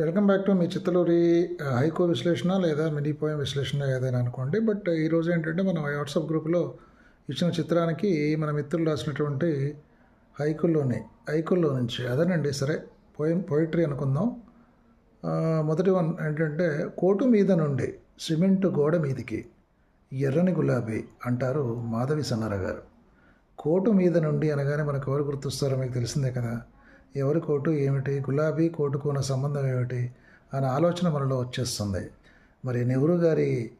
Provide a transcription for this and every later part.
Welcome back to మీ Chittaluri haiku విశ్లేషణ లేదా మినీ పోయం విశ్లేషణ ఏదైనా అనుకోండి. బట్ ఈరోజు ఏంటంటే మనం వాట్సాప్ గ్రూప్లో ఇచ్చిన చిత్రానికి మన మిత్రులు రాసినటువంటి హైకుల్లోని హైకుల్లో నుంచి అదేనండి సరే పోయం పోయిటరీ అనుకుందాం. మొదటి వన్ ఏంటంటే కోటు మీద నుండి సిమెంట్ గోడ మీదికి ఎర్రని గులాబీ అంటారు మాధవి సన్నార గారు కోటు మీద నుండి అనగానే మనకు ఎవరు గుర్తొస్తారో మీకు తెలిసిందే కదా. ఎవరి కోటు ఏమిటి? గులాబీ కోటుకు ఉన్న సంబంధం ఏమిటి? అనే ఆలోచన మనలో వచ్చేస్తుంది. మరి నెహ్రూ గారి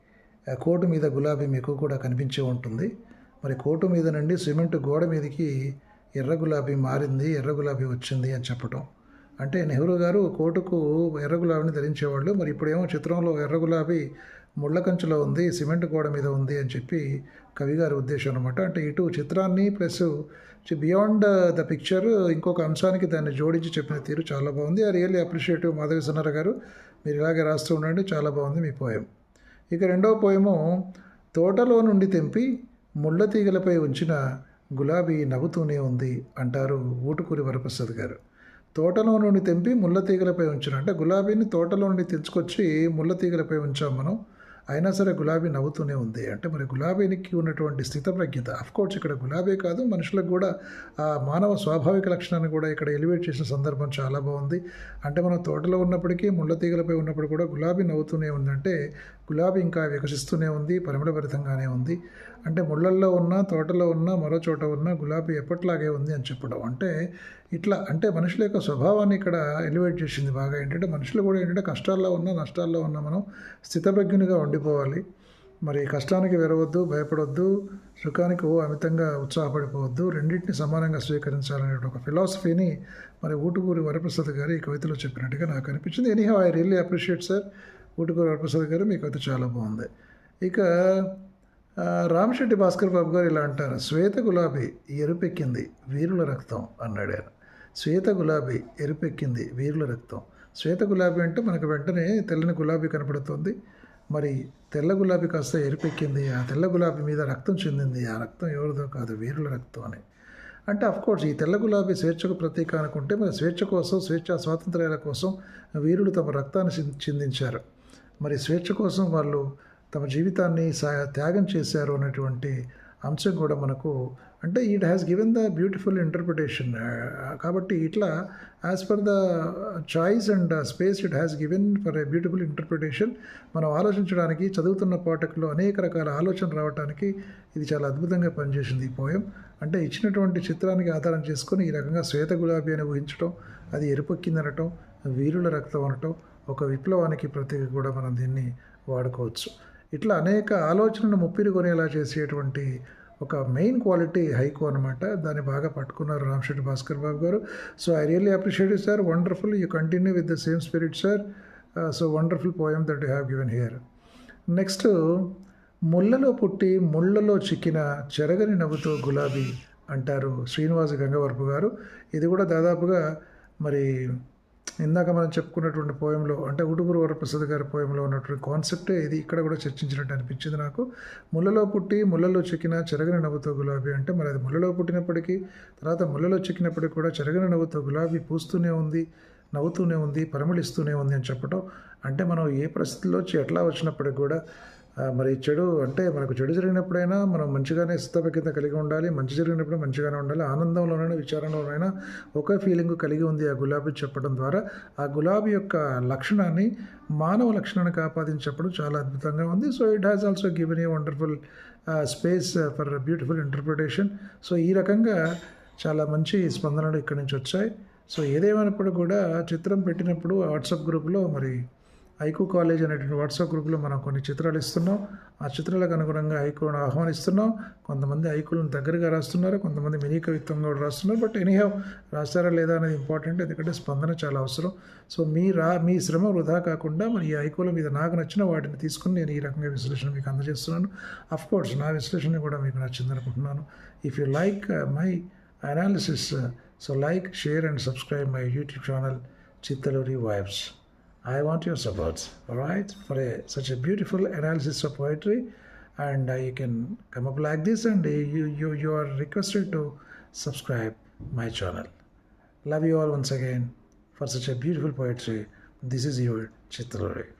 కోటు మీద గులాబీ మీకు కూడా కనిపించి ఉంటుంది. మరి కోటు మీద నుండి సిమెంట్ గోడ మీదకి ఎర్ర గులాబీ మారింది ఎర్ర గులాబీ వచ్చింది అని చెప్పటం. అంటే నెహ్రూ గారు కోటుకు ఎర్ర గులాబీని ధరించేవాళ్ళు. మరి ఇప్పుడేమో చిత్రంలో ఎర్ర గులాబీ ముళ్ళ కంచులో ఉంది సిమెంట్ గోడ మీద ఉంది అని చెప్పి కవి గారి ఉద్దేశం అనమాట అంటే ఇటు చిత్రాన్ని ప్లస్ బియాండ్ ద పిక్చర్ ఇంకొక అంశానికి దాన్ని జోడించి చెప్పిన తీరు చాలా బాగుంది. I really appreciative Madhavi Sannara garu మీరు ఇలాగే రాస్తూ ఉండండి చాలా బాగుంది మీ పోయం. ఇక రెండవ పోయము తోటలో నుండి తెంపి ముళ్ళ తీగలపై ఉంచిన గులాబీ నవ్వుతూనే ఉంది అంటారు ఊటుకూరి వరప్రసాద్ గారు. తోటలో నుండి తెంపి ముళ్ళ తీగలపై ఉంచిన అంటే గులాబీని తోటలో నుండి తెచ్చుకొచ్చి ముళ్ళ తీగలపై ఉంచాం మనం. అయినా సరే గులాబీ నవ్వుతూనే ఉంది. అంటే మరి గులాబీనికి ఉన్నటువంటి స్థితప్రజ్ఞత కోర్స్ ఇక్కడ గులాబీ కాదు మనుషులకు కూడా ఆ మానవ స్వాభావిక లక్షణాన్ని కూడా ఇక్కడ ఎలివేట్ చేసిన సందర్భం చాలా బాగుంది. అంటే మనం తోటలో ఉన్నప్పటికీ ముళ్ళ తీగలపై ఉన్నప్పుడు కూడా గులాబీ నవ్వుతూనే ఉందంటే గులాబీ ఇంకా వికసిస్తూనే ఉంది పరిమళభరితంగానే ఉంది. అంటే ముళ్ళల్లో ఉన్న తోటలో ఉన్న మరో చోట ఉన్న గులాబీ ఎప్పట్లాగే ఉంది అని చెప్పడం. అంటే ఇట్లా అంటే మనుషుల యొక్క స్వభావాన్ని ఇక్కడ ఎలివేట్ చేసింది బాగా. ఏంటంటే మనుషులు కూడా ఏంటంటే కష్టాల్లో ఉన్న నష్టాల్లో ఉన్న మనం స్థితప్రజ్ఞునిగా వెళ్ళిపోవాలి మరి కష్టానికి వెరవద్దు భయపడొద్దు సుఖానికి ఓ అమితంగా ఉత్సాహపడిపోవద్దు. రెండింటిని సమానంగా స్వీకరించాలనే ఒక ఫిలాసఫీని మరి ఊటుకూరి వరప్రసాద్ గారు ఈ కవితలో చెప్పినట్టుగా నాకు అనిపించింది. Anyhow I really appreciate sir Utukuri Varaprasad garu మీ కవిత చాలా బాగుంది. ఇక రామశెట్టి భాస్కర్ బాబు గారు ఇలా అంటారు శ్వేత గులాబీ ఎరుపెక్కింది వీరుల రక్తం అన్నాడు ఆయన. శ్వేత గులాబీ ఎరుపెక్కింది వీరుల రక్తం. శ్వేత గులాబీ అంటే మనకు వెంటనే తెల్లని గులాబీ కనపడుతుంది. మరి తెల్ల గులాబీ కాస్త ఎరుపెక్కింది ఆ తెల్ల గులాబీ మీద రక్తం చెందింది. ఆ రక్తం ఎవరిదో కాదు వీరుల రక్తం అని. అంటే కోర్స్ ఈ తెల్ల గులాబీ స్వేచ్ఛకు ప్రతీక అనుకుంటే మరి స్వేచ్ఛ కోసం స్వేచ్ఛ స్వాతంత్ర్యాల కోసం వీరులు తమ రక్తాన్ని చింద- చిందించారు. మరి స్వేచ్ఛ కోసం వాళ్ళు తమ జీవితాన్ని త్యాగం చేశారు అనేటువంటి అంశం కూడా మనకు అంటే it has given the beautiful interpretation కాబట్టి ఇట్లా as per the choice and space it has given for a beautiful interpretation మనం ఆలోచించడానికి చదువుతున్న పాఠకులు అనేక రకాల ఆలోచన రావడానికి ఇది చాలా అద్భుతంగా పనిచేసింది ఈ పోయం అంటే ఇచ్చినటువంటి చిత్రానికి ఆధారం చేసుకొని ఈ రకంగా శ్వేత గులాబీ అని ఊహించడం అది ఎరుపెక్కిందనటం వీరుల రక్తం అనటం ఒక విప్లవానికి ప్రతీక కూడా మనం దీన్ని వాడుకోవచ్చు. ఇట్లా అనేక ఆలోచనను ముప్పిరి కొనేలా చేసేటువంటి ఒక మెయిన్ క్వాలిటీ హైకు అనమాట దాన్ని బాగా పట్టుకున్నారు Ramasetti Bhaskar Babu garu. So I really appreciate sir wonderful you continue with the same spirit sir so wonderful poem that you have given here next ముళ్ళలో పుట్టి ముళ్ళలో చిక్కిన చెరగని నవ్వుతో గులాబీ అంటారు శ్రీనివాస గంగవరపు గారు. ఇది కూడా దాదాపుగా మరి ఇందాక మనం చెప్పుకున్నటువంటి పోయంలో అంటే ఉడుగురు వరప్రసాద్ గారి పోయంలో ఉన్నటువంటి కాన్సెప్టే ఇది ఇక్కడ కూడా చర్చించినట్టు అనిపించింది నాకు. ముళ్ళలో పుట్టి ముళ్ళలో చెక్కిన చెరగని నవ్వుతో గులాబీ అంటే మరి అది ముళ్ళలో పుట్టినప్పటికీ తర్వాత ముళ్ళలో చెక్కినప్పటికీ కూడా చెరగని నవ్వుతో గులాబీ పూస్తూనే ఉంది నవ్వుతూనే ఉంది పరిమళిస్తూనే ఉంది అని చెప్పడం అంటే మనం ఏ పరిస్థితుల్లో వచ్చి ఎట్లా వచ్చినప్పటికి కూడా మరి చెడు అంటే మనకు చెడు జరిగినప్పుడైనా మనం మంచిగానే స్థితపకిత కలిగి ఉండాలి మంచి జరిగినప్పుడు మంచిగానే ఉండాలి. ఆనందంలోనైనా విచారంలోనైనా ఒకే ఫీలింగ్ కలిగి ఉంది ఆ గులాబీ చెప్పడం ద్వారా. ఆ గులాబీ యొక్క లక్షణాన్ని మానవ లక్షణానికి ఆపాదించడం చాలా అద్భుతంగా ఉంది. So it has also given a wonderful space for beautiful interpretation so ఈ రకంగా చాలా మంచి స్పందనలు ఇక్కడి నుంచి వచ్చాయి. సో ఏదేమైనప్పుడు కూడా చిత్రం పెట్టినప్పుడు వాట్సాప్ గ్రూప్లో మరి ఐకు కాలేజ్ అనేటువంటి వాట్సాప్ గ్రూప్లో మనం కొన్ని చిత్రాలు ఇస్తున్నాం. ఆ చిత్రాలకు అనుగుణంగా ఐకులను ఆహ్వానిస్తున్నాం. కొంతమంది ఐకులను దగ్గరగా రాస్తున్నారు. కొంతమంది మినీ కవిత్వం కూడా రాస్తున్నారు. బట్ ఎనీహౌ రాస్తారా లేదా అనేది ఇంపార్టెంట్. ఎందుకంటే స్పందన చాలా అవసరం. సో మీ రా మీ శ్రమ వృధా కాకుండా మరి ఈ ఐకుల మీద నాకు నచ్చిన వాటిని తీసుకుని నేను ఈ రకంగా విశ్లేషణ మీకు అందజేస్తున్నాను. అఫ్ కోర్స్ నా విశ్లేషణ కూడా మీకు నచ్చింది అనుకుంటున్నాను. If you like my analysis so like share and subscribe my YouTube channel Chittaluri Vibes I want your support, all right, for a, such a beautiful analysis of poetry. And uh, you can come up like this, and uh, you, you, you are requested to subscribe my channel. Love you all once again for such a beautiful poetry. This is your Chitrari.